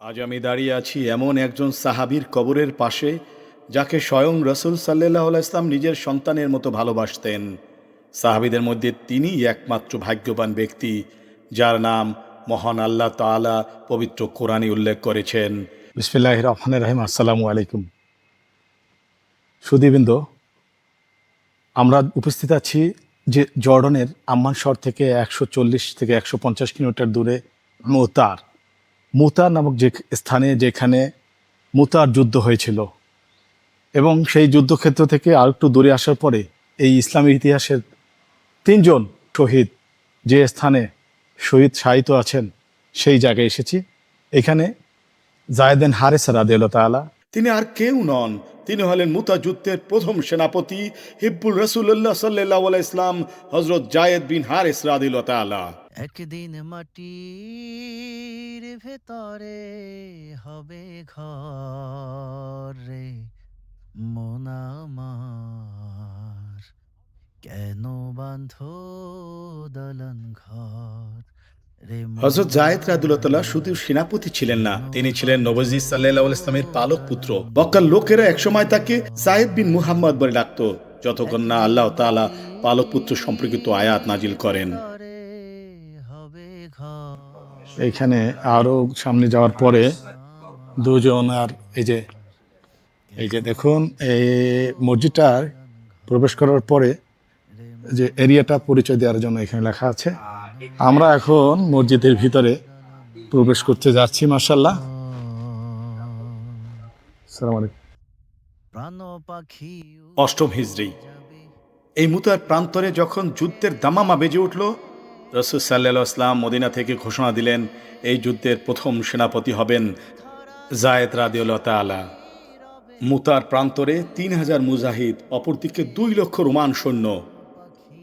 আজ আমি দাঁড়িয়ে আছি এমন একজন সাহাবীর কবরের পাশে, যাকে স্বয়ং রসুল সাল্লাহ ইসলাম নিজের সন্তানের মতো ভালোবাসতেন। সাহাবীদের মধ্যে তিনিই একমাত্র ভাগ্যবান ব্যক্তি, যার নাম মহান আল্লাহ তাআলা পবিত্র কোরআনে উল্লেখ করেছেন। বিসমিল্লাহ রহমান রহিম, আসসালামু আলাইকুম। সুদীবৃন্দ আমরা উপস্থিত আছি যে জর্ডনের আম্মান শহর থেকে একশো চল্লিশ থেকে একশো পঞ্চাশ কিলোমিটার দূরে মোতার মুতার নামক যে স্থানে যেখানে মুতার যুদ্ধ হয়েছিল। এবং সেই যুদ্ধক্ষেত্র থেকে আর একটু দূরে আসার পরে এই ইসলামী ইতিহাসের তিনজন শহীদ যে স্থানে শহীদ শায়িত আছেন, সেই জায়গায় এসেছি। এখানে জায়দেন হারেস রাদিয়াল তাআলা। তিনি আর কেউ নন। তিনি হলেন মুতা যুদ্ধের প্রথম সেনাপতি হিব্বুল রসুল্লাহ সাল্লাহ ইসলাম হজরত জায়েদ বিন হারেস রাদিল তাআলা। একদিন মাটির ভেতরে হবে ঘর রে মোনামার কেন বান্ধ দলন ঘর রে হজরত জায়েদ রাদুল্লাহ শুধু সেনাপতি ছিলেন না। তিনি ছিলেন নবজি সাল্লাহ ইসলামের পালক পুত্র। বক্কার লোকেরা একসময় তাকে জায়েদ বিন মুহাম্মদ বলে ডাকত। যতক্ষণ না আল্লাহ তাআলা পালক পুত্র সম্পর্কিত আয়াত নাজিল করেন। এখানে আরও সামনে যাওয়ার পরে দুজন আর এই যে এই যে দেখুন, এই মসজিদটার প্রবেশ করার পরে যে এরিয়াটা পরিচয় দেওয়ার জন্য এখানে লেখা আছে, আমরা এখন মসজিদের ভিতরে প্রবেশ করতে যাচ্ছি মার্শাল্লাহ অষ্টম হিজড়ি এই মুতার প্রান্তরে যখন যুদ্ধের দামামা বেজে উঠল রসুল সাল্লাহ আসলাম মদিনা থেকে ঘোষণা দিলেন, এই যুদ্ধের প্রথম সেনাপতি হবেন জায়েদ রাদিউল্লাহ তাআলা। মুতার প্রান্তরে তিন হাজার মুজাহিদ, অপরদিকে দুই লক্ষ রোমান সৈন্য।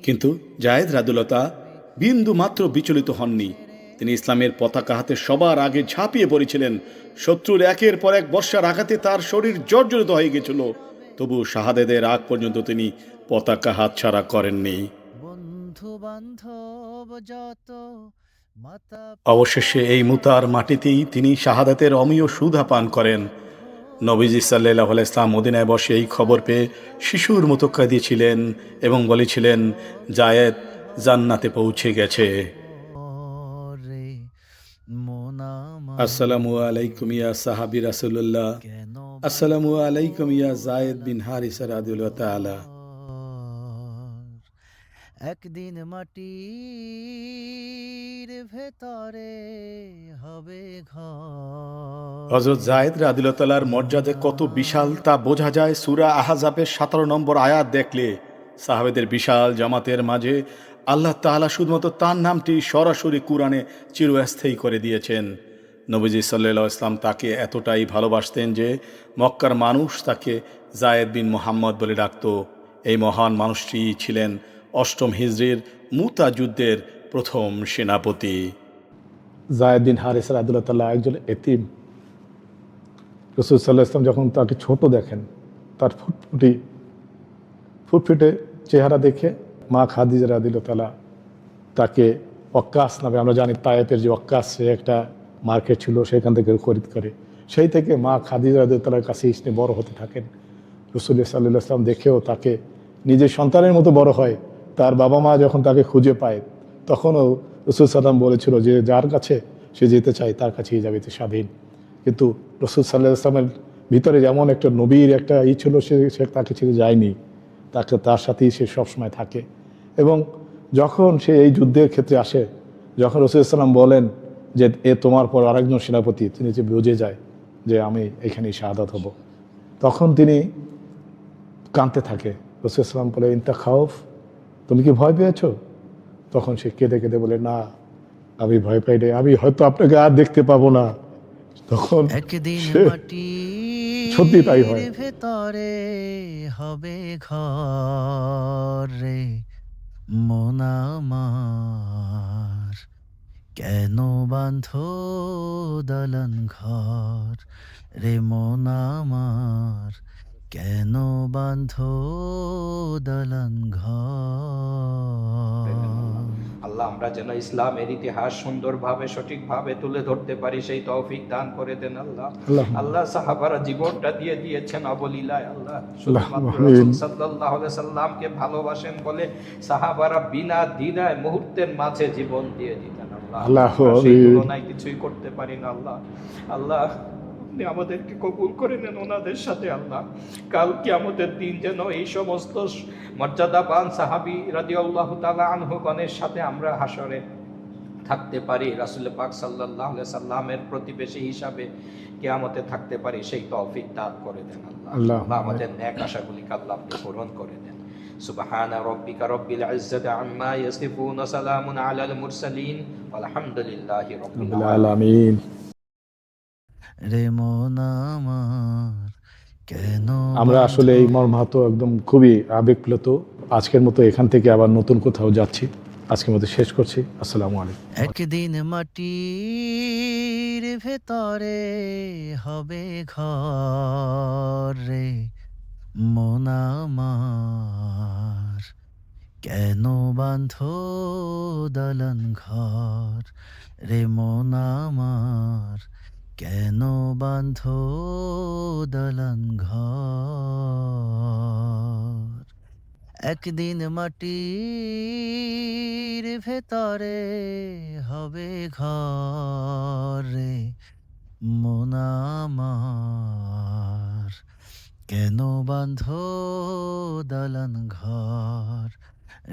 কিন্তু জায়েদ রাদুলতা বিন্দু মাত্র বিচলিত হননি। তিনি ইসলামের পতাকা হাতে সবার আগে ঝাঁপিয়ে পড়েছিলেন। শত্রুর একের পর এক বর্ষার আঘাতে তার শরীর জর্জরিত হয়ে গেছিল। তবু শাহাদেদের আগ পর্যন্ত তিনি পতাকা হাতছাড়া করেননি। অবশেষে এই মুতার মাটিতেই তিনি শাহাদাতের অমীয় সুধা পান করেন। নবীজি সাল্লাহ ইসলাম মদিনায় বসে এই খবর পেয়ে শিশুর মতো কাঁদিয়েছিলেন এবং বলেছিলেন জায়েদ জান্নাতে পৌঁছে গেছে। আসসালামু আলাইকুম ইয়া সাহাবি রাসূলুল্লাহ। কেন আসসালামু আলাইকুম ইয়া জায়েদ বিন হারিসা রাদিয়াল্লাহু তাআলা। একদিন মাটির ভেতরে হবে ঘর। হজরত মর্যাদা কত বিশাল তা বোঝা যায় সুরা আহাজাবের সতেরো নম্বর আয়াত দেখলে। সাহাবেদের বিশাল জামাতের মাঝে আল্লাহ তাআলা শুধুমাত্র তার নামটি সরাসরি কুরআনে চিরস্থায়ী করে দিয়েছেন। নবীজি সাল্লাহ ইসলাম তাকে এতটাই ভালোবাসতেন যে মক্কার মানুষ তাকে জায়েদ বিন মোহাম্মদ বলে ডাকত। এই মহান মানুষটি ছিলেন অষ্টম হিজরির মুতা যুদ্ধের প্রথম সেনাপতি। জায়দিন হারিস রাদুল্লাহ তাল্লাহ একজন এতিম। রসুল ইসলাম যখন তাকে ছোট দেখেন, তার ফুটফুটি, ফুটফুটে চেহারা দেখে মা খাদিজা রাদিল তালা তাকে অক্কাস নামে, আমরা জানি তায়েপের যে অক্কাস সে একটা মার্কেট ছিল, সেখান থেকে খরিদ করে। সেই থেকে মা খাদিজা রাদিল তালার কাছে ইসনে বড় হতে থাকেন। রসুল সাল্লাহ ইসলাম দেখেও তাকে নিজের সন্তানের মতো বড় হয়। তার বাবা মা যখন তাকে খুঁজে পায়, তখনও রসুল সাল্লাম বলেছিল যে যার কাছে সে যেতে চায়, তার কাছেই যাবে সে স্বাধীন। কিন্তু রসুল সাল্লাহ ইসলামের ভিতরে যেমন একটা নবীর একটা ই ছিল, সে সে তাকে ছেড়ে যায়নি। তাকে, তার সাথেই সে সবসময় থাকে। এবং যখন সে এই যুদ্ধের ক্ষেত্রে আসে, যখন রসুল ইসলাম বলেন যে, এ তোমার পর আরেকজন সেনাপতি, তিনি যে বুঝে যায় যে আমি এখানেই শাহাদাত হব। তখন তিনি কাঁদতে থাকে। রসুল ইসলাম বলে ইন্তা খাউফ তুমি কি ভয় পেয়েছ? তখন সে কেঁদে কেঁদে বলে না আমি ভয় পাই নাই। আমি হয়তো আপনাকে আর দেখতে পাবো না। তখন সত্যি তাই হয়। ভেতরে হবে ঘর রে মোনামার কেন বাঁধ দলন ঘর রে মোনামার কেন বান্ধ দালান ঘর? আল্লাহ আমরা যেন ইসলামের ইতিহাস সুন্দরভাবে সঠিকভাবে তুলে ধরতে পারি সেই তৌফিক দান করে দেন আল্লাহ। আল্লাহ সাহাবারা জীবনটা দিয়ে দিয়েছেন অবলীলায় আল্লাহ। সাল্লাল্লাহু আলাইহি সাল্লামকে ভালোবাসেন বলে সাহাবারা বিনা দ্বিধায় মুহূর্তের মাঝে জীবন দিয়ে দিতেন আল্লাহ। আল্লাহ সেই তুলনায় কিছুই করতে পারি না আল্লাহ। আল্লাহ আপনি আমাদেরকে কবুল করে নেন ওনাদের সাথে আল্লাহ কাল কিয়ামতের দিন যেন এই সমস্ত মর্যাদাবান সাহাবি রাদিয়াল্লাহু তাআলা আনহুগণের সাথে আমরা হাসরে থাকতে পারি রাসূল পাক সাল্লাল্লাহু আলাইহি সাল্লামের প্রতিবেশী হিসাবে কিয়ামতে থাকতে পারি সেই তৌফিক দান করে দেন আল্লাহ আল্লাহ। আল্লাহ আমাদের নেক আশাগুলিকে আল্লাহ আপনি পূরণ করে দেন سبحان ربك رب العزة عما يصفون سلام على المرسلين والحمد لله رب العالمين আলামিন রে মন আমার কেন আমরা আসলে এই মর্মাহত একদম খুবই আবেগপ্লুত। আজকের মতো এখান থেকে আবার নতুন কোথাও যাচ্ছি। আজকের মতো শেষ করছি। আসসালামু আলাইকুম। একদিন মাটির ভেতরে হবে ঘর রে মন আমার কেন বান্ধ দালান ঘর? রে মন আমার কেন বান্ধ দালান ঘর? একদিন মাটির ভেতরে হবে ঘর রে, মন আমার। কেন বান্ধ দালান ঘর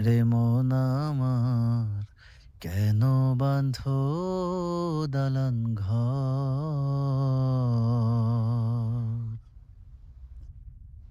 রে, মন আমার? কেন বান্ধ দালান ঘর?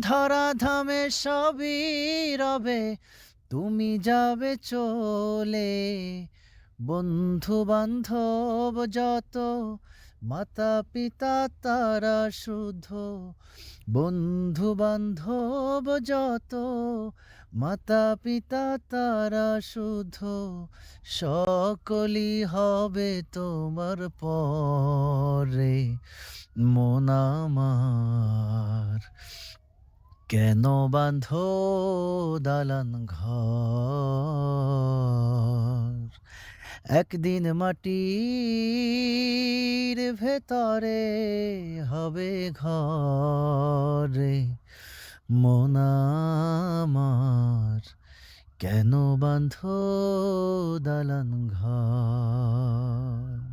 ধরা ধামে সবই রবে, তুমি যাবে চলে। বন্ধু বান্ধব যত মাতা পিতা তারা শুদ্ধ। বন্ধু বান্ধব যত মাতা পিতা তারা শুদ্ধ। সকলি হবে তোমার পরে, মন আমার। কেন বান্ধ দালান ঘর? একদিন মাটির ভেতরে হবে ঘরে মন আমার কেন বান্ধ দালান ঘর?